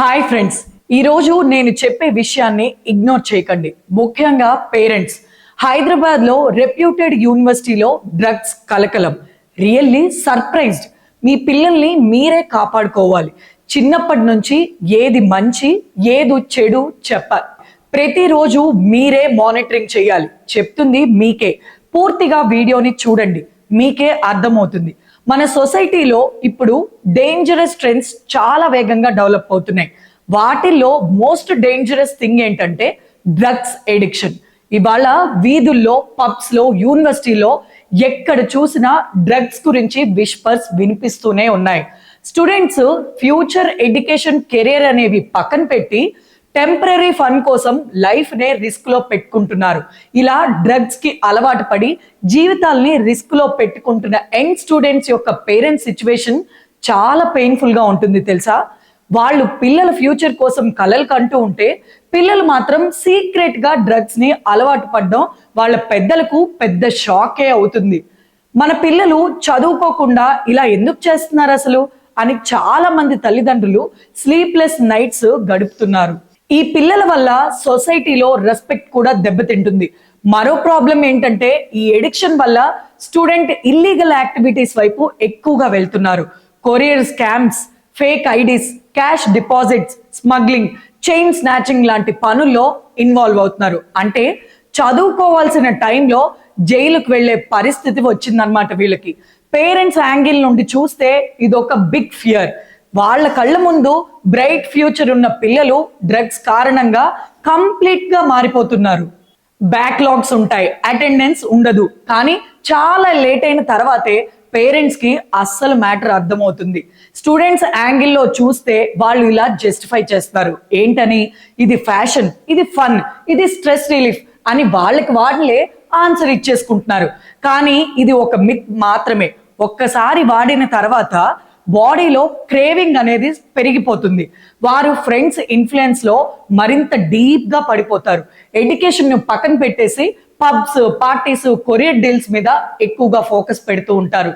Hi friends ఈరోజు నేను చెప్పే విషయాన్ని ఇగ్నోర్ చేయకండి. ముఖ్యంగా పేరెంట్స్ హైదరాబాద్లో రెప్యూటెడ్ యూనివర్సిటీలో డ్రగ్స్ కలకలం. రియల్లీ సర్ప్రైజ్డ్ మీ పిల్లల్ని మీరే కాపాడుకోవాలి. చిన్నప్పటి నుంచి ఏది మంచి ఏది చెడు చెప్పాలి. ప్రతిరోజు మీరే మానిటరింగ్ చేయాలి. చెప్తుంది మీకే. పూర్తిగా వీడియోని చూడండి. మీకే అర్థమవుతుంది. మన సొసైటీలో ఇప్పుడు డేంజరస్ ట్రెండ్స్ చాలా వేగంగా డెవలప్ అవుతున్నాయి. వాటిల్లో మోస్ట్ డేంజరస్ థింగ్ ఏంటంటే డ్రగ్స్ ఎడిక్షన్ ఇవాళ వీధుల్లో పబ్స్లో యూనివర్సిటీలో ఎక్కడ చూసినా డ్రగ్స్ గురించి విష్పర్స్ వినిపిస్తూనే ఉన్నాయి. స్టూడెంట్స్ ఫ్యూచర్ ఎడ్యుకేషన్ కెరీర్ అనేవి పక్కన పెట్టి టెంపరీ ఫన్ కోసం లైఫ్ నే రిస్క్లో పెట్టుకుంటున్నారు. ఇలా డ్రగ్స్కి అలవాటు పడి జీవితాల్ని రిస్క్లో పెట్టుకుంటున్న యంగ్ స్టూడెంట్స్ యొక్క పేరెంట్స్ సిచ్యువేషన్ చాలా పెయిన్ఫుల్గా ఉంటుంది తెలుసా? వాళ్ళు పిల్లల ఫ్యూచర్ కోసం కలలు కంటూ ఉంటే పిల్లలు మాత్రం సీక్రెట్గా డ్రగ్స్ని అలవాటు పడడం వాళ్ళ పెద్దలకు పెద్ద షాకే అవుతుంది. మన పిల్లలు చదువుకోకుండా ఇలా ఎందుకు చేస్తున్నారు అసలు? అని చాలా మంది తల్లిదండ్రులు స్లీప్లెస్ నైట్స్ గడుపుతున్నారు. ఈ పిల్లల వల్ల సొసైటీలో రెస్పెక్ట్ కూడా దెబ్బతింటుంది. మరో ప్రాబ్లం ఏంటంటే ఈ ఎడిక్షన్ వల్ల స్టూడెంట్ ఇల్లీగల్ యాక్టివిటీస్ వైపు ఎక్కువగా వెళ్తున్నారు. Courier scams fake IDs cash deposits smuggling chain snatching లాంటి పనుల్లో ఇన్వాల్వ్ అవుతున్నారు. అంటే చదువుకోవాల్సిన టైంలో జైలుకు వెళ్ళే పరిస్థితి వచ్చిందనమాట వీళ్ళకి. పేరెంట్స్ యాంగిల్ నుండి చూస్తే ఇది ఒక బిగ్ ఫియర్. వాళ్ళ కళ్ళ ముందు బ్రైట్ ఫ్యూచర్ ఉన్న పిల్లలు డ్రగ్స్ కారణంగా కంప్లీట్గా మారిపోతున్నారు. బ్యాక్లాగ్స్ ఉంటాయి అటెండెన్స్ ఉండదు. కానీ చాలా లేట్ అయిన తర్వాతే పేరెంట్స్కి అస్సలు మ్యాటర్ అర్థమవుతుంది. స్టూడెంట్స్ యాంగిల్లో చూస్తే వాళ్ళు ఇలా జస్టిఫై చేస్తారు. ఏంటని? ఇది ఫ్యాషన్ ఇది ఫన్ ఇది స్ట్రెస్ రిలీఫ్ అని వాళ్ళకి వాళ్ళే ఆన్సర్ ఇచ్చేసుకుంటున్నారు. కానీ ఇది ఒక మిత్ మాత్రమే. ఒక్కసారి వాడిన తర్వాత బాడీలో క్రేవింగ్ అనేది పెరిగిపోతుంది. వారు ఫ్రెండ్స్ ఇన్ఫ్లుయెన్స్లో మరింత డీప్గా పడిపోతారు. ఎడ్యుకేషన్ను పక్కన పెట్టేసి పబ్స్ పార్టీస్ కొరియర్ డీల్స్ మీద ఎక్కువగా ఫోకస్ పెడుతూ ఉంటారు.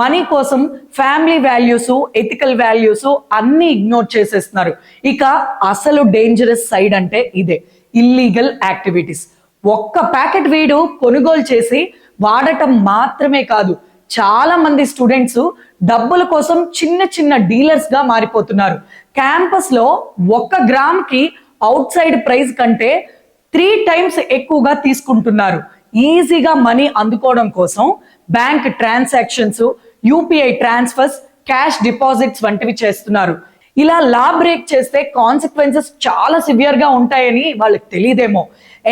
మనీ కోసం ఫ్యామిలీ వాల్యూస్ ఎథికల్ వాల్యూస్ అన్ని ఇగ్నోర్ చేసేస్తున్నారు. ఇక అసలు డేంజరస్ సైడ్ అంటే ఇదే ఇల్లీగల్ యాక్టివిటీస్. ఒక్క ప్యాకెట్ వీడు కొనుగోలు చేసి వాడటం మాత్రమే కాదు చాలా మంది స్టూడెంట్స్ డబ్బుల కోసం చిన్న చిన్న డీలర్స్గా మారిపోతున్నారు. క్యాంపస్లో ఒక్క గ్రామ్కి అవుట్ సైడ్ ప్రైస్ కంటే త్రీ టైమ్స్ ఎక్కువగా తీసుకుంటున్నారు. ఈజీగా మనీ అందుకోవడం కోసం bank transactions UPI transfers cash deposits వంటివి చేస్తున్నారు. ఇలా లా బ్రేక్ చేస్తే కాన్సిక్వెన్సెస్ చాలా సివియర్గా ఉంటాయని వాళ్ళకి తెలియదేమో.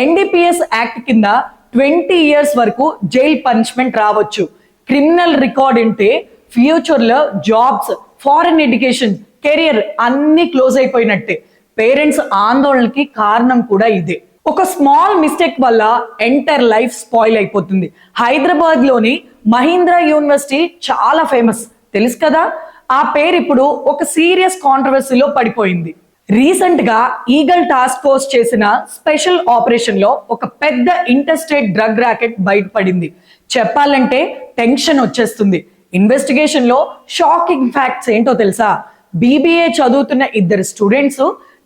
ఎన్డీపీఎస్ యాక్ట్ కింద ట్వంటీ ఇయర్స్ వరకు జైల్ పనిష్మెంట్ రావచ్చు. క్రిమినల్ రికార్డ్ ఉంటే ఫ్యూచర్లో జాబ్స్ ఫారెన్ ఎడ్యుకేషన్ కెరియర్ అన్ని క్లోజ్ అయిపోయినట్టే. పేరెంట్స్ ఆందోళనకి కారణం కూడా ఇదే. ఒక స్మాల్ మిస్టేక్ వల్ల ఎంటైర్ లైఫ్ స్పాయిల్ అయిపోతుంది. హైదరాబాద్లోని మహీంద్రా యూనివర్సిటీ చాలా ఫేమస్ తెలుసు కదా? ఆ పేరు ఇప్పుడు ఒక సీరియస్ కాంట్రవర్సీలో పడిపోయింది. రీసెంట్గా ఈగల్ టాస్క్ ఫోర్స్ చేసిన స్పెషల్ ఆపరేషన్లో ఒక పెద్ద ఇంటర్స్టేట్ డ్రగ్ ర్యాకెట్ బయటపడింది. చెప్పాలంటే టెన్షన్ వచ్చేస్తుంది. ఇన్వెస్టిగేషన్లో షాకింగ్ ఫ్యాక్ట్స్ ఏంటో తెలుసా? బీబీఏ చదువుతున్న ఇద్దరు స్టూడెంట్స్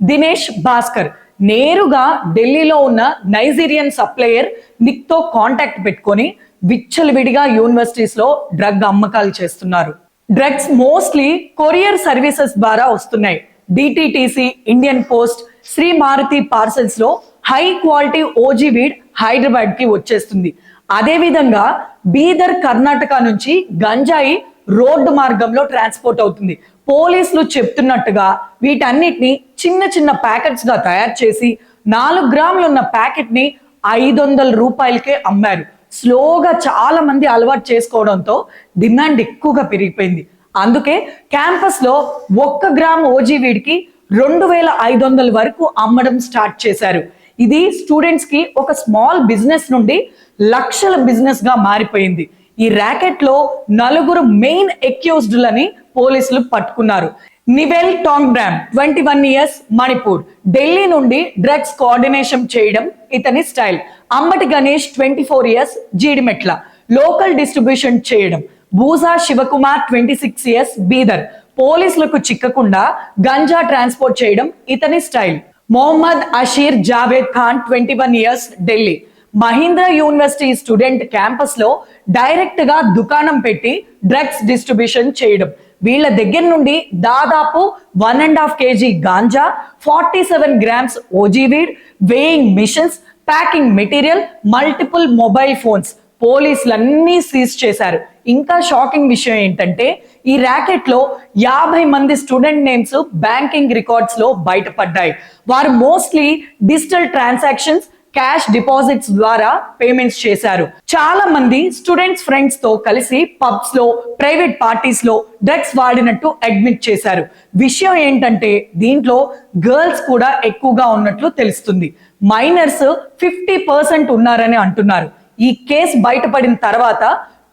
దినేష్ భాస్కర్ నేరుగా ఢిల్లీలో ఉన్న నైజీరియన్ సప్లయర్ నిక్తో కాంటాక్ట్ పెట్టుకొని విచ్చలవిడిగా యూనివర్సిటీస్లో డ్రగ్ అమ్మకాలు చేస్తున్నారు. డ్రగ్స్ మోస్ట్లీ కొరియర్ సర్వీసెస్ ద్వారా వస్తున్నాయి. DTTC Indian post Shri Maruti పార్సెల్స్లో high quality OG weed హైదరాబాద్కి వచ్చేస్తుంది. అదేవిధంగా బీదర్ కర్ణాటక నుంచి గంజాయి రోడ్డు మార్గంలో ట్రాన్స్పోర్ట్ అవుతుంది. పోలీసులు చెప్తున్నట్టుగా వీటన్నిటిని చిన్న చిన్న ప్యాకెట్స్గా తయారు చేసి నాలుగు గ్రాములు ఉన్న ప్యాకెట్ని ఐదు వందల రూపాయలకే అమ్మారు. స్లోగా చాలా మంది అలవాటు చేసుకోవడంతో డిమాండ్ ఎక్కువగా పెరిగిపోయింది. అందుకే క్యాంపస్లో ఒక్క గ్రామ్ ఓజీ వీడికి రెండు వేల ఐదు వందల వరకు అమ్మడం స్టార్ట్ చేశారు. ఇది స్టూడెంట్స్కి ఒక స్మాల్ బిజినెస్ నుండి లక్షల బిజినెస్గా మారిపోయింది. ఈ ర్యాకెట్లో నలుగురు మెయిన్ ఎక్యూజ్డ్లని పోలీసులు పట్టుకున్నారు. Nivel Tongbram twenty one years Manipur. Delhi నుండి డ్రగ్స్ కోఆర్డినేషన్ చేయడం ఇతని style Ambati Ganesh twenty four years Jeedimetla. Local distribution చేయడం. Bhuja Shivakumar twenty six years Bidar. పోలీసులకు చిక్కకుండా గంజా ట్రాన్స్పోర్ట్ చేయడం ఇతని style Mohammed Ashir Javed Khan twenty one years Delhi Mahindra university student క్యాంపస్లో డైరెక్ట్గా దుకాణం పెట్టి డ్రగ్స్ డిస్ట్రిబ్యూషన్ చేయడం. వీళ్ళ దగ్గర నుండి దాదాపు one and half KG ganja forty seven grams OG weed weighing machines packing material multiple mobile phones పోలీసులన్నీ seize చేశారు. ఇంకా షాకింగ్ విషయం ఏంటంటే ఈ ర్యాకెట్లో యాభై మంది స్టూడెంట్ నేమ్స్ బ్యాంకింగ్ రికార్డ్స్లో బయటపడ్డాయి. వారు mostly digital transactions cash deposits ద్వారా పేమెంట్స్ చేశారు. చాలా మంది స్టూడెంట్స్ ఫ్రెండ్స్తో కలిసి పబ్స్లో ప్రైవేట్ పార్టీస్లో డ్రగ్స్ వాడినట్టు అడ్మిట్ చేశారు. విషయం ఏంటంటే దీంట్లో గర్ల్స్ కూడా ఎక్కువగా ఉన్నట్లు తెలుస్తుంది. మైనర్స్ ఫిఫ్టీ పర్సెంట్ ఉన్నారని అంటున్నారు. ఈ కేసు బయటపడిన తర్వాత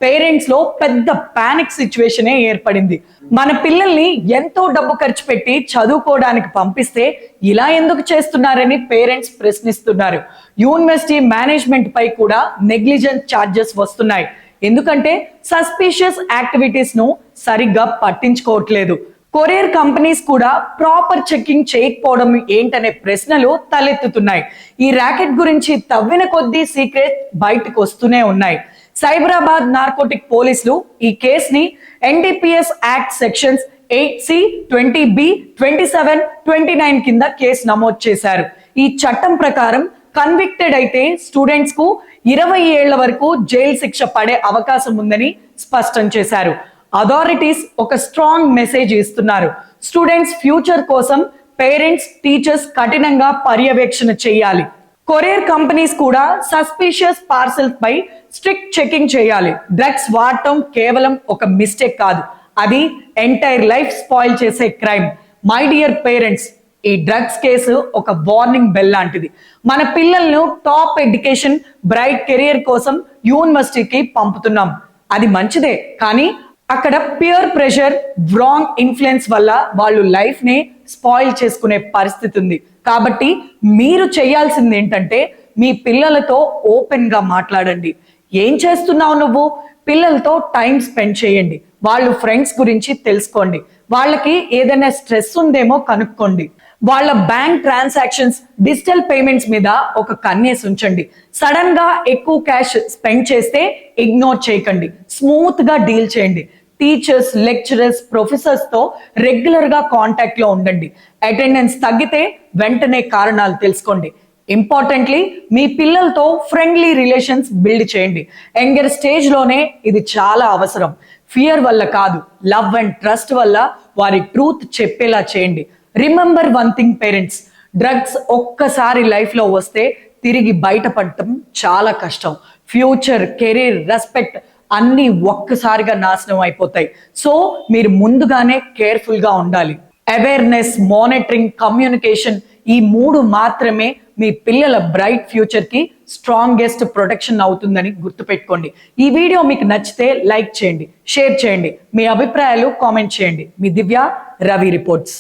పేరెంట్స్లో పెద్ద పానిక్ సిచ్యువేషనే ఏర్పడింది. మన పిల్లల్ని ఎంతో డబ్బు ఖర్చు పెట్టి చదువుకోవడానికి పంపిస్తే ఇలా ఎందుకు చేస్తున్నారని పేరెంట్స్ ప్రశ్నిస్తున్నారు. యూనివర్సిటీ మేనేజ్మెంట్ పై కూడా నెగ్లిజెంట్ ఛార్జెస్ వస్తున్నాయి. ఎందుకంటే సస్పీషియస్ యాక్టివిటీస్ను సరిగ్గా పట్టించుకోవట్లేదు. కొరియర్ కంపెనీస్ కూడా ప్రాపర్ చెకింగ్ చేయకపోవడం ఏంటనే ప్రశ్నలు తలెత్తుతున్నాయి. ఈ ర్యాకెట్ గురించి తవ్విన కొద్దీ సీక్రెట్ బయటకు వస్తూనే ఉన్నాయి. సైబరాబాద్ నార్కోటిక్ పోలీసులు ఈ కేసుని NDPS act sections eight C twenty B twenty seven twenty nine కింద కేసు నమోదు చేశారు. ఈ చట్టం ప్రకారం కన్విక్టెడ్ అయితే స్టూడెంట్స్కు ఇరవై ఏళ్ళ వరకు జైలు శిక్ష పడే అవకాశం ఉందని స్పష్టం చేశారు. అథారిటీస్ ఒక స్ట్రాంగ్ మెసేజ్ ఇస్తున్నారు. స్టూడెంట్స్ ఫ్యూచర్ కోసం పేరెంట్స్ టీచర్స్ కఠినంగా పర్యవేక్షణ చేయాలి. కొరియర్ కంపెనీస్ కూడా సస్పీషియస్ పార్సల్స్ పై స్ట్రిక్ట్ చెకింగ్ చేయాలి. డ్రగ్స్ వాడటం కేవలం ఒక మిస్టేక్ కాదు. అది ఎంటైర్ లైఫ్ స్పాయిల్ చేసే క్రైమ్. మై డియర్ పేరెంట్స్ ఈ డ్రగ్స్ కేసు ఒక వార్నింగ్ బెల్ లాంటిది. మన పిల్లలను టాప్ ఎడ్యుకేషన్ బ్రైట్ కెరియర్ కోసం యూనివర్సిటీకి పంపుతున్నాం. అది మంచిదే కానీ అక్కడ పియర్ ప్రెషర్ రాంగ్ ఇన్ఫ్లుయెన్స్ వల్ల వాళ్ళు లైఫ్ని స్పాయిల్ చేసుకునే పరిస్థితి ఉంది. కాబట్టి మీరు చేయాల్సింది ఏంటంటే మీ పిల్లలతో ఓపెన్గా మాట్లాడండి. ఏం చేస్తున్నావు నువ్వు? పిల్లలతో టైం స్పెండ్ చేయండి. వాళ్ళు ఫ్రెండ్స్ గురించి తెలుసుకోండి. వాళ్ళకి ఏదైనా స్ట్రెస్ ఉందేమో కనుక్కోండి. వాళ్ళ బ్యాంక్ ట్రాన్సాక్షన్స్ డిజిటల్ పేమెంట్స్ మీద ఒక కన్నేసి ఉంచండి. సడన్గా ఎక్కువ క్యాష్ స్పెండ్ చేస్తే ఇగ్నోర్ చేయకండి. స్మూత్గా డీల్ చేయండి. టీచర్స్ లెక్చరర్స్ ప్రొఫెసర్స్తో రెగ్యులర్గా కాంటాక్ట్లో ఉండండి. అటెండెన్స్ తగ్గితే వెంటనే కారణాలు తెలుసుకోండి. ఇంపార్టెంట్లీ మీ పిల్లలతో ఫ్రెండ్లీ రిలేషన్స్ బిల్డ్ చేయండి. యంగర్ స్టేజ్లోనే ఇది చాలా అవసరం. ఫియర్ వల్ల కాదు లవ్ అండ్ ట్రస్ట్ వల్ల వారి ట్రూత్ చెప్పేలా చేయండి. Remember one thing parents drugs ఒక్కసారి లైఫ్లో వస్తే తిరిగి బయటపడటం చాలా కష్టం. ఫ్యూచర్ కెరీర్ రెస్పెక్ట్ అన్ని ఒక్కసారిగా నాశనం అయిపోతాయి. సో మీరు ముందుగానే కేర్ఫుల్గా ఉండాలి. అవేర్నెస్ మానిటరింగ్ కమ్యూనికేషన్ ఈ మూడు మాత్రమే మీ పిల్లల బ్రైట్ ఫ్యూచర్కి స్ట్రాంగెస్ట్ ప్రొటెక్షన్ అవుతుందని గుర్తుపెట్టుకోండి. ఈ వీడియో మీకు నచ్చితే లైక్ చేయండి షేర్ చేయండి. మీ అభిప్రాయాలు కామెంట్ చేయండి. మీ దివ్య రవి రిపోర్ట్స్.